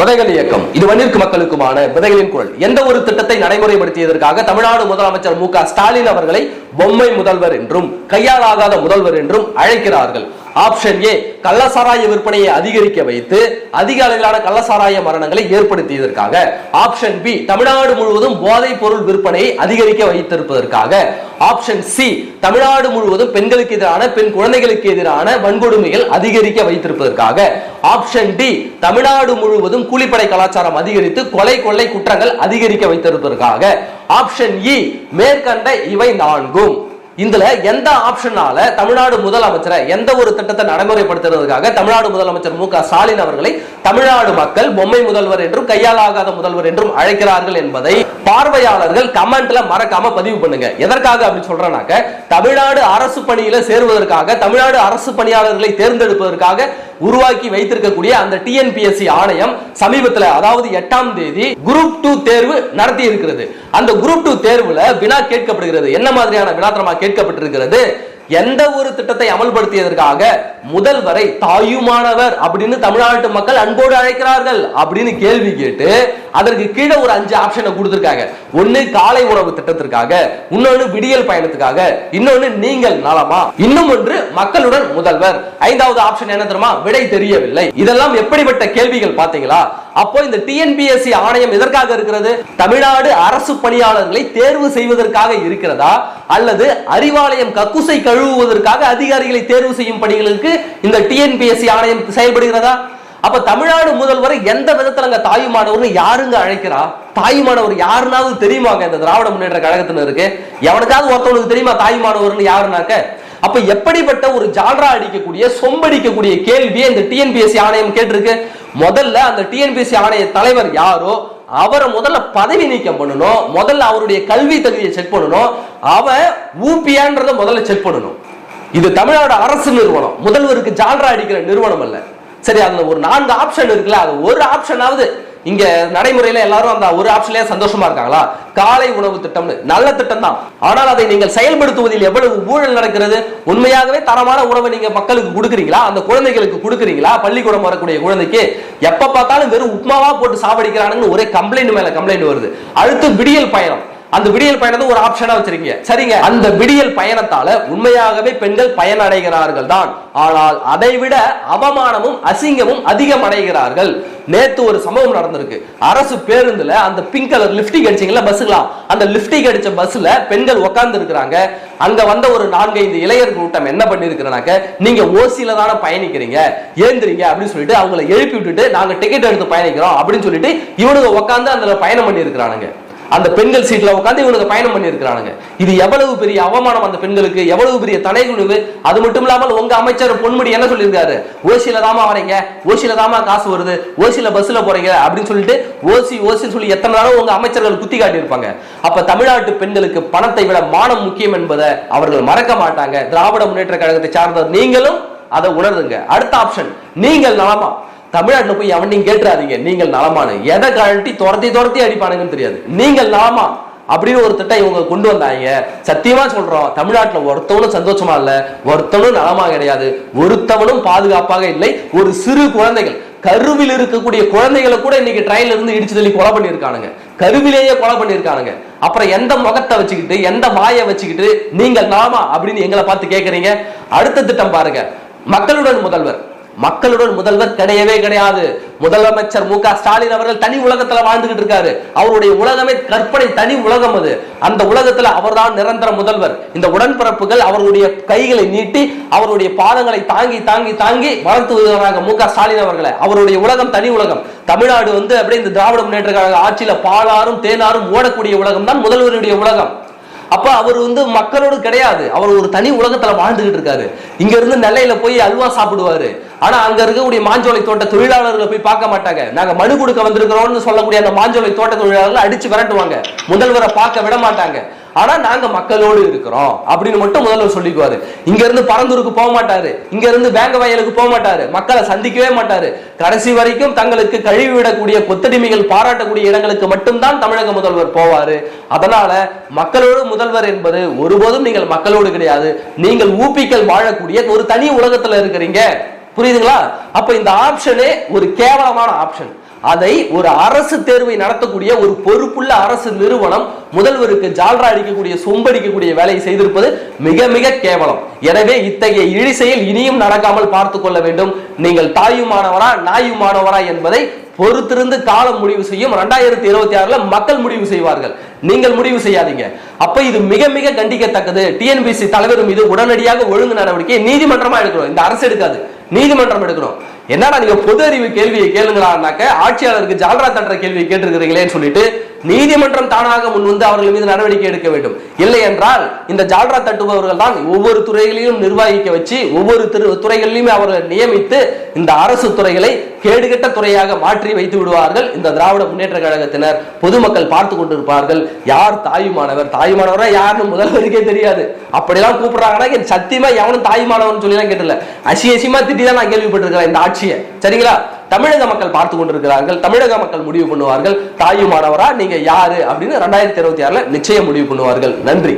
விதைகள் இயக்கம். இது வன்னிற்கு மக்களுக்குமான விதைகளின் குரல். எந்த ஒரு திட்டத்தை நடைமுறைப்படுத்தியதற்காக தமிழ்நாடு முதலமைச்சர் மு ஸ்டாலின் அவர்களை பொம்மை முதல்வர் என்றும் கையாளாகாத முதல்வர் என்றும் அழைக்கிறார்கள். ஆப்ஷன் ஏ கள்ளசாராய விற்பனையை அதிகரிக்க வைத்து அதிக அளவிலான கள்ளசாராய மரணங்களை ஏற்படுத்தியதற்காக. ஆப்ஷன் பி தமிழ்நாடு முழுவதும் போதைப் பொருள் விற்பனையை அதிகரிக்க வைத்திருப்பதற்காக. ஆப்ஷன் சி தமிழ்நாடு முழுவதும் பெண்களுக்கு எதிரான பெண் குழந்தைகளுக்கு எதிரான வன்கொடுமைகள் அதிகரிக்க வைத்திருப்பதற்காக. ஆப்ஷன் டி தமிழ்நாடு முழுவதும் கூலிப்படை கலாச்சாரம் அதிகரித்து கொலை கொள்ளை குற்றங்கள் அதிகரிக்க வைத்திருப்பதற்காக. ஆப்ஷன் இ e, மேற்கண்ட இவை நான்கும். இதுல எந்த ஆப்ஷனால தமிழ்நாடு முதலமைச்சரை எந்த ஒரு திட்டத்தை நடைமுறைப்படுத்துறதுக்காக தமிழ்நாடு முதலமைச்சர் மு க ஸ்டாலின் அவர்களை தமிழ்நாடு மக்கள் பொம்மை முதல்வர் என்றும் கையாலாகாத முதல்வர் என்றும் அழைக்கிறார்கள் என்பதை பார்வையாளர்கள் கமெண்ட்ல மறக்காம பதிவு பண்ணுங்க. எதற்காக அப்படி சொல்றேனாக்க தமிழ்நாடு அரசு பணியில சேருவதற்காக தமிழ்நாடு அரசு பணியாளர்களை தேர்ந்தெடுப்பதற்காக உருவாக்கி வைத்திருக்கக்கூடிய அந்த டிஎன்பிஎஸ்சி ஆணையம் சமீபத்தில் அதாவது எட்டாம் தேதி குரூப் டூ தேர்வு நடத்தி இருக்கிறது. அந்த குரூப் டூ தேர்வுல வினா கேட்கப்படுகிறது. என்ன மாதிரியான வினாத்திரமா கேட்கப்பட்டிருக்கிறது? எந்த ஒரு திட்டத்தை அமல்படுத்தியதற்காக முதல்வரை தாயுமானவர் அப்படின்னு தமிழ்நாட்டு மக்கள் அன்போடு அழைக்கிறார்கள் அப்படின்னு கேள்வி கேட்டு அதற்கு கீழே ஒரு அஞ்சு ஆப்ஷனை கொடுத்திருக்காங்க. ஒண்ணு காலை உணவு திட்டத்திற்காக இன்னொன்னு விடியல் பயணத்துக்காக இன்னொன்னு நீங்கள் நலமா இன்னும் ஒன்று மக்களுடன் முதல்வர். ஐந்தாவது ஆப்ஷன் என்ன தெரியுமா? விடை தெரியவில்லை. இதெல்லாம் எப்படிப்பட்ட கேள்விகள் பாத்தீங்களா அப்போ இந்த டிஎன்பிஎஸ்சி ஆணையம் எதற்காக இருக்கிறது? தமிழ்நாடு அரசு பணியாளர்களை தேர்வு செய்வதற்காக இருக்கிறதா? அல்லது அறிவாலயம் கக்குசை கழுவுவதற்காக அதிகாரிகளை தேர்வு செய்யும் பணிகளுக்கு இந்த டிஎன்பிஎஸ்சி ஆணையம் செயல்படுகிறதா? அப்ப தமிழ்நாடு முதல்வரை எந்த விதத்துல தாயுமானவர்னு யாருங்க அழைக்கிறா? தாயுமானவர் யாருனாவது தெரியுமாங்க இந்த திராவிட முன்னேற்ற கழகத்தினருக்கு எவனுக்காவது ஒருத்தவனுக்கு தெரியுமா தாயுமானவர்னு யாருனாக்க? அப்ப எப்படிப்பட்ட ஒரு ஜால்ரா அடிக்கக்கூடிய சொம்படிக்கக்கூடிய கேள்வியை இந்த டிஎன்பிஎஸ்சி ஆணையம் கேட்டிருக்கு? முதல்ல அந்த டிஎன்பிஎஸ்சி ஆணைய தலைவர் யாரோ? அவரை முதல்ல பதவி நீக்கம் பண்ணணும். முதல்ல அவருடைய கல்வி தகுதியை செக் பண்ணணும். அவன் ஊபியான்றத முதல்ல செக் பண்ணணும். இது தமிழ்நாடு அரசு நிறுவனம். முதல்வருக்கு ஜால்ரா அடிக்கிற நிறுவனம் அல்ல. சரி அதுல ஒரு நான்கு ஆப்ஷன் இருக்குல்ல அது ஒரு ஆப்ஷனாவது இங்க நடைமுறையில எல்லாரும் அந்த ஒரு ஆப்ஷன்லயே சந்தோஷமா இருக்காங்களா? காலை உணவு திட்டம்னு. நல்ல திட்டம் தான் ஆனால் அதை நீங்கள் செயல்படுத்துவதில் எவ்வளவு ஊழல் நடக்கிறது? உண்மையாகவே தரமான உணவை நீங்க மக்களுக்கு கொடுக்குறீங்களா? அந்த குழந்தைகளுக்கு கொடுக்குறீங்களா? பள்ளிக்கூடம் வரக்கூடிய குழந்தைக்கு? எப்ப பார்த்தாலும் வெறும் உப்மாவா போட்டு சாவடிக்கிறானுன்னு ஒரே கம்ப்ளைண்ட் மேல கம்ப்ளைண்ட் வருது. அடுத்து விடியல் பயணம். அந்த விடியல் பயணத்தை ஒரு ஆப்ஷனா வச்சிருக்கீங்க. சரிங்க? அந்த விடியல் பயணத்தால உண்மையாகவே பெண்கள் பயனடைகிறார்கள் தான். ஆனால் அதை விட அவமானமும் அசிங்கமும் அதிகம் அடைகிறார்கள். நேத்து ஒரு சம்பவம் நடந்திருக்கு. அரசு பேருந்துல அந்த பிங்க் கலர் லிப்டிக் அடிச்சீங்களா பஸ்ஸுலாம்? அந்த லிப்டிக் அடிச்ச பஸ்ல பெண்கள் உட்கார்ந்து இருக்கிறாங்க அங்க வந்த ஒரு நான்கைந்து இளையர் கூட்டம் என்ன பண்ணிருக்கிறனாக்க நீங்க ஓசியில தானே பயணிக்கிறீங்க ஏந்திரீங்க அப்படின்னு சொல்லிட்டு அவங்களை எழுப்பி விட்டுட்டு நாங்க டிக்கெட் எடுத்து பயணிக்கிறோம் அப்படின்னு சொல்லிட்டு இவனுங்க உட்காந்து அதுல பயணம் பண்ணி இருக்கிறானுங்க அந்த பெண்கள் சீட்ல உட்காந்து இவனுக்கு பயணம் பண்ணியிருக்கிறானுங்க. இது எவ்வளவு பெரிய அவமானம் அந்த பெண்களுக்கு எவ்வளவு பெரிய தடைகுணிவு அது மட்டும் இல்லாமல் உங்க அமைச்சர் பொன்முடி என்ன சொல்லியிருக்காரு? ஓசியில தாமா வரீங்க ஓசியில தாமா காசு வருது ஓசியில பஸ்ல போறீங்க அப்படின்னு சொல்லிட்டு ஓசி ஓசி சொல்லி எத்தனை நாளும் உங்க அமைச்சர்கள் குத்தி காட்டியிருப்பாங்க. அப்ப தமிழ்நாட்டு பெண்களுக்கு பணத்தை விட மானம் முக்கியம் என்பதை அவர்கள் மறக்க மாட்டாங்க. திராவிட முன்னேற்ற கழகத்தை சார்ந்த நீங்களும் அதை உணர்ந்துங்க. அடுத்த ஆப்ஷன் நீங்கள் நலமா? தமிழ்நாட்டில் போய் அவன் நீங்க கேட்டுறாதீங்க. நீங்கள் நலமான. எதை கழட்டி துரத்தி துரத்தி அடிப்பானுங்கன்னு தெரியாது. நீங்கள் நலமா. அப்படின்னு ஒரு திட்டம் இவங்க கொண்டு வந்தாங்க. சத்தியமா சொல்றோம். தமிழ்நாட்டுல ஒருத்தவனும் சந்தோஷமா இல்ல. ஒருத்தவனும் நலமா கிடையாது. ஒருத்தவனும் பாதுகாப்பாக இல்லை. ஒரு சிறு குழந்தைகள். கருவில் இருக்கக்கூடிய குழந்தைகளை கூட இன்னைக்கு ட்ரெயின்ல இருந்து இடிச்சு தள்ளி கொலை பண்ணியிருக்கானுங்க. கருவிலேயே கொலை பண்ணியிருக்கானுங்க. அப்புறம் எந்த முகத்தை வச்சுக்கிட்டு எந்த வாயை வச்சுக்கிட்டு நீங்கள் நாமா அப்படின்னு எங்களை பார்த்து கேட்கறீங்க அடுத்த திட்டம் பாருங்க. மக்களுடன் முதல்வர். மக்களுடன் முதல்வர் கிடையவே கிடையாது. முதலமைச்சர் மு க ஸ்டாலின் அவர்கள் தனி உலகத்துல வாழ்ந்துகிட்டு இருக்காரு. அவருடைய உலகமே கற்பனை தனி உலகம் அது. அந்த உலகத்துல அவர்தான் நிரந்தர முதல்வர். இந்த உடன்பிறப்புகள் அவருடைய கைகளை நீட்டி அவருடைய பாதங்களை தாங்கி தாங்கி தாங்கி வளர்த்து வருகிறாங்க மு க ஸ்டாலின் அவர்களை. அவருடைய உலகம் தனி உலகம். தமிழ்நாடு வந்து அப்படியே இந்த திராவிட முன்னேற்ற கழக ஆட்சியில பாலாரும் தேனாரும் ஓடக்கூடிய உலகம் தான் முதல்வருடைய உலகம். அப்ப அவர் வந்து மக்களோடு கிடையாது. அவர் ஒரு தனி உலகத்துல வாழ்ந்துகிட்டு இருக்காரு. இங்க இருந்து நெல்லையில போய் அல்வா சாப்பிடுவாரு. ஆனா அங்க இருக்கக்கூடிய மாஞ்சோலை தோட்ட தொழிலாளர்களை போய் பார்க்க மாட்டாங்க. நாங்க மனு கொடுக்க வந்திருக்கிறோம்னு சொல்லக்கூடிய அந்த மாஞ்சோலை தோட்ட தொழிலாளர்களை அடிச்சு விரட்டுவாங்க. முதல்வரை பார்க்க விட மாட்டாங்க. ஆனா நாங்க மக்களோடு இருக்கிறோம் அப்படின்னு மட்டும் முதல்வர் சொல்லிக்குவாரு. இங்க இருந்து பரந்தூருக்கு போக மாட்டாரு. இங்க இருந்து வேங்க வயலுக்கு போக மாட்டாரு. மக்களை சந்திக்கவே மாட்டாரு. கடைசி வரைக்கும் தங்களுக்கு கழுவி விடக்கூடிய கொத்தடிமைகள் பாராட்டக்கூடிய இடங்களுக்கு மட்டும்தான் தமிழக முதல்வர் போவாரு. அதனால மக்களோடு முதல்வர் என்பது ஒருபோதும் நீங்கள் மக்களோடு கிடையாது. நீங்கள் ஊப்பிக்கள் வாழக்கூடிய ஒரு தனி உலகத்துல இருக்கிறீங்க. புரியுதுங்களா? அப்ப இந்த ஆப்ஷனே ஒரு கேவலமான ஆப்ஷன் அதை ஒரு அரசு தேர்வை நடத்தக்கூடிய ஒரு பொறுப்புள்ள அரசு நிறுவனம் முதல்வருக்கு ஜால்ரா அடிக்கக்கூடிய சொம்படிக்கக்கூடிய வேலையை செய்திருப்பது மிக மிக கேவலம். எனவே இத்தகைய இழிசையில் இனியும் நடக்காமல் பார்த்து கொள்ள வேண்டும். நீங்கள் தாயுமானவரா நாயுமானவரா என்பதை பொறுத்திருந்து காலம் முடிவு செய்யும் ரெண்டாயிரத்தி இருபத்தி ஆறுல மக்கள் முடிவு செய்வார்கள். நீங்கள் முடிவு செய்யாதீங்க. அப்ப இது மிக மிக கண்டிக்கத்தக்கது. டிஎன்பிசி தலைவர் மீது உடனடியாக ஒழுங்கு நடவடிக்கை நீதிமன்றமா எடுக்கணும் இந்த அரசு எடுக்காது. நீதிமன்றம் எடுக்கணும். என்னடா நீங்க பொது அறிவு கேள்வியை கேளுங்களான்னாக்க ஆட்சியாளருக்கு ஜால்ரா தட்டுற கேள்வியை கேட்டிருக்கிறீங்களேன்னு சொல்லிட்டு நீதிமன்றம் தானாக முன்வந்து அவர்கள் மீது நடவடிக்கை எடுக்க வேண்டும். இல்லை என்றால் இந்த ஜால்ரா தட்டுபவர்கள் தான் ஒவ்வொரு துறைகளையும் நிர்வகிக்க வச்சு ஒவ்வொரு திரு துறைகளிலுமே அவர்கள் நியமித்து இந்த அரசு துறைகளை கேடுகட்ட துறையாக மாற்றி வைத்து விடுவார்கள். இந்த திராவிட முன்னேற்ற கழகத்தினர் பொதுமக்கள் பார்த்து கொண்டிருப்பார்கள். யார் தாயுமானவர்? தாயுமானவரா யாருன்னு முதல்வருக்கே தெரியாது. அப்படிலாம் கூப்பிடுறாங்கன்னா சத்தியமா எவனும் தாயுமானவர்னு சொல்லி எல்லாம் கேட்டல அசி அசியமா திட்டி தான் நான் கேள்விப்பட்டிருக்கிறேன் இந்த ஆட்சியை. சரிங்களா? தமிழக மக்கள் பார்த்து கொண்டிருக்கிறார்கள். தமிழக மக்கள் முடிவு பண்ணுவார்கள். தாயுமானவரா? நீங்க யாரு? அப்படின்னு ரெண்டாயிரத்தி இருபத்தி ஆறுல நிச்சயம் முடிவு பண்ணுவார்கள். நன்றி.